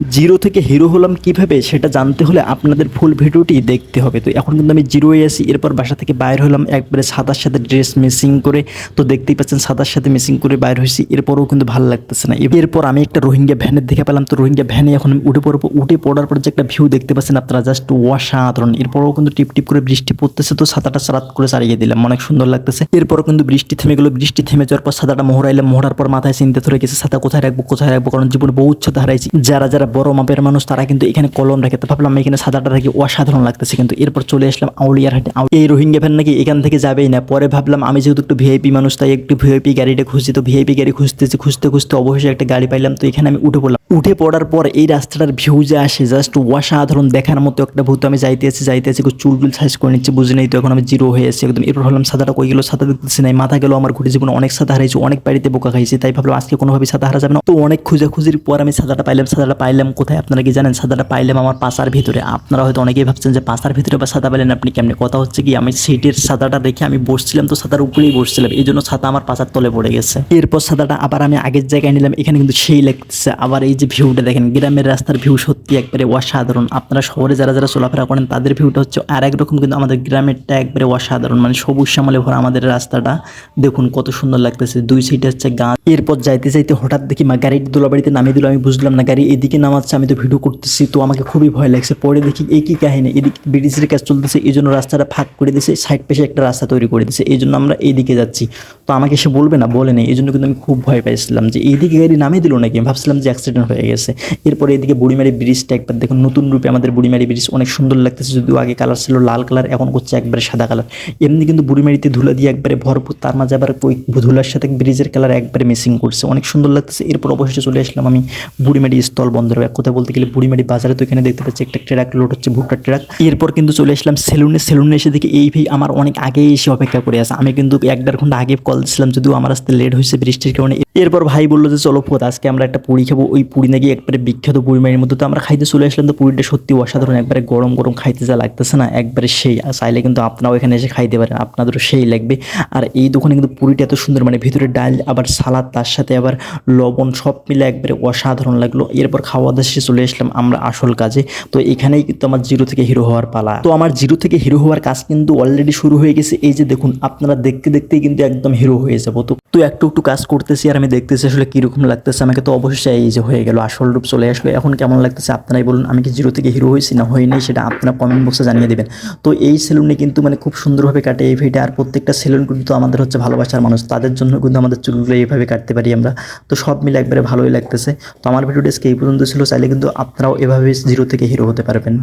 Zero থেকে hero হলাম কীভাবে সেটা জানতে হলে আপনাদের ফুল ভিডিওটি দেখতে হবে। তো এখন কিন্তু আমি জিরোয়ে আসি এরপর বাসা থেকে বাইর হলাম, একবারে সাদার সাথে ড্রেস মিসিং করে। তো দেখতেই পাচ্ছেন সাদার সাথে মিসিং করে বাইর হয়েছি, এরপরও কিন্তু ভালো লাগতেছে না। এরপর আমি একটা রোহিঙ্গা ভ্যানের দেখে পেলাম। তো রোহিঙ্গা ভ্যানে এখন উঠে পড়ব, উঠে পড়ার পর যে একটা ভিউ দেখতে পাচ্ছেন আপনারা জাস্ট অসাধারণ। এরপরও কিন্তু টিপ টিপ করে বৃষ্টি পড়তেছে, তো সাদাটা সারাত করে চালিয়ে দিলাম, অনেক সুন্দর লাগতেছে। এরপরও কিন্তু বৃষ্টি থেমে গেলো, বৃষ্টি থেমে যাওয়ার পর সাদাটা মোহরাইলাম, মোহরার পর মাথায় চিন্তা ধরে গেছে, সাদা কোথায় রাখব কোথায় রাখব, কারণ জীবনে বহু উচ্চতা হারাইছি। যারা যারা বড় মাপের মানুষ, তারা কিন্তু এখানে কলম রাখে তো ভাবলাম এখানে সাদাটা রাখি অসাধারণ লাগতেছে কিন্তু। এরপর চলে আসলাম আউলিয়ার হাটে। এই রোহিঙ্গা ভ্যান নাকি এখান থেকে যাবেই না। পরে ভাবলাম, আমি যেহেতু একটু ভিআইপি মানুষ, তাই একটু ভিআইপি গাড়িটা খুঁজছি তো ভিআইপি গাড়ি খুঁজতেছি, খুঁজতে খুঁজতে অবশেষে একটা গাড়ি পাইলাম। তো এখানে আমি উঠে পড়লাম উঠে পড়ার পর এই রাস্তাটার ভিউ যে আসে জাস্ট অসাধারণ দেখার মতো একটা ভূত আমি যাইতে আছি যাইতে আছি চুল টুল সাইজ করে নিচ্ছি, বুঝে নেই তো এখন আমি জিরো হয়ে আছি, একদম এরপর ভাবলাম সাদাটা কই গেলো, সাদা দেখতেছি নাই মাথা গেল আমার ঘুরে জীবনে, অনেক সাদা হারাইছি, অনেক বাড়িতে বোকা খাইছি, তাই ভাবলাম আজকে কোনোভাবে সাদা হারা যাবে না। তো অনেক খুঁজাখুঁজির পর আমি সাদাটা পাইলাম সাদাটা পাইলাম কোথায় আপনারা কি জানেন? সাদাটা পাইলাম আমার পাশার ভিতরে। আপনারা হয়তো অনেকেই ভাবছেন যে পাশার ভিতরে বা সাদা পাইলেন আপনি কেমনি? কথা হচ্ছে কি, আমি সিটের সাদাটা দেখে আমি বসছিলাম, তো সাদার উপরেই বসছিলাম এই জন্য সাদা আমার পাশার তলে পড়ে গেছে। এরপর সাদাটা আবার আমি আগের জায়গায় নিলাম, এখানে কিন্তু সেই লাগতেছে, আবার এই যে ভিউটা দেখেন, গ্রামের রাস্তার ভিউ সত্যি একবারে অসাধারণ। আপনারা শহরে যারা যারা চলাফেরা করেন, তাদের ভিউটা হচ্ছে আর একরকম কিন্তু আমাদের গ্রামেরটা একবারে অসাধারণ। মানে সবুজ শ্যামলে ভরা আমাদের রাস্তাটা। দেখুন কত সুন্দর লাগতেছে। দুই সাইডে হচ্ছে গাছ। এরপর যাইতে যাইতে হঠাৎ দেখি মা গাড়ি দোলাবাড়িতে নামিয়ে দিল। আমি বুঝলাম না, গাড়ি এদিকে নামাচ্ছে, আমি তো ভিডিও করতেছি, তো আমাকে খুবই ভয় লাগছে। পরে দেখি কি কাহিনী? এদিকে ব্রিটিশের কাজ চলতেছে এই জন্য রাস্তাটা ফাঁক করে দিয়েছে সাইড পেশে একটা রাস্তা তৈরি করে দিয়েছে এই জন্য আমরা এইদিকে যাচ্ছি। তো আমাকে সে বলবে না, বলে নেই। এই জন্য কিন্তু আমি খুব ভয় পাইছিলাম যে এইদিকে গাড়ি নামিয়ে দিল নাকি? আমি ভাবছিলাম যে অ্যাক্সিডেন্ট হয়ে গেছে। এরপরে এদিকে বুড়িমারি ব্রিজটা একবার দেখুন নতুন রূপে আমাদের বুড়িমারি ব্রিজ অনেক সুন্দর লাগতেছে। যদিও আগে কালার ছিল লাল কালার এখন করছে একবারে সাদা কালার এমনি কিন্তু বুড়িমারিতে ধুলা দিয়ে একবারে ভরপুর, তার মাঝে আবার ওই ধুলার সাথে ব্রিজের কালার একবারে মিসিং করছে। অনেক সুন্দর লাগতেছে। এরপর অবশেষে চলে আসলাম আমি বুড়িমারি স্থল বন্দর। এক কথা বলতে গেলে বুড়িমারি বাজারে তো এখানে দেখতে পাচ্ছি একটা ট্রাক লোড হচ্ছে ভুট্টার ট্রাক এরপর কিন্তু চলে আসলাম সেলুনে সেলুনে এসে দেখি এই ভাই আমার অনেক আগেই এসে অপেক্ষা করে আছে। আমি কিন্তু এক দেড় ঘণ্টা আগে কল দিচ্ছিলাম যদিও আমার আসতে লেট হয়েছে, বৃষ্টির কারণে। এরপর ভাই বলল যে, চলো ফোত আজকে আমরা একটা পুরি খাব। ওই পুরি নাকি একবারে বিখ্যাত পুরিমারির মধ্যে তো আমরা খাইতে চলে আসলাম, তো পুরিটা সত্যি অসাধারণ, একবারে গরম গরম খাইতে যা লাগতেছে না, একবারে সেই। চাইলে কিন্তু আপনারাও এখানে এসে খাইতে পারেন, আপনাদেরও সেই লাগবে। আর এই দোকানে কিন্তু পুরিটা এত সুন্দর মানে ভিতরে ডাল, আবার সালাদ, তার সাথে আবার লবণ, সব মিলে একবারে অসাধারণ লাগল। এরপর খাওয়া দাওয়া শেষে চলে আসলাম আমরা আসল কাজে। তো এখানেই কিন্তু আমার জিরো থেকে হিরো হওয়ার পালা। তো আমার জিরো থেকে হিরো হওয়ার কাজ কিন্তু অলরেডি শুরু হয়ে গেছে। এই যে দেখুন, আপনারা দেখতে দেখতেই কিন্তু একদম হিরো হয়ে যাব। তো তো একটু একটু কাজ করতেছি আর আমি দেখতেছি আসলে কীরকম লাগতেছে। আমাকে তো অবশ্যই এই যে হয়ে গেল, আসল রূপ চলে আসলো। এখন কেমন লাগতেছে আপনারাই বলুন। আমি কি জিরো থেকে হিরো হয়েছি না হই নাই সেটা আপনারা কমেন্ট বক্সে জানিয়ে দেবেন। তো এই সেলুনে কিন্তু মানে খুব সুন্দরভাবে কাটে এই ভিডিও আর প্রত্যেকটা সেলুন কিন্তু আমাদের হচ্ছে ভালোবাসার মানুষ। তাদের জন্য কিন্তু আমাদের চুলগুলো এইভাবে কাটতে পারি আমরা। তো সব মিলে একবারে ভালোই লাগতেছে। তো আমার ভিডিওটা আজকে এই পর্যন্ত ছিল। চাইলে কিন্তু আপনারাও এভাবে জিরো থেকে হিরো হতে পারবেন।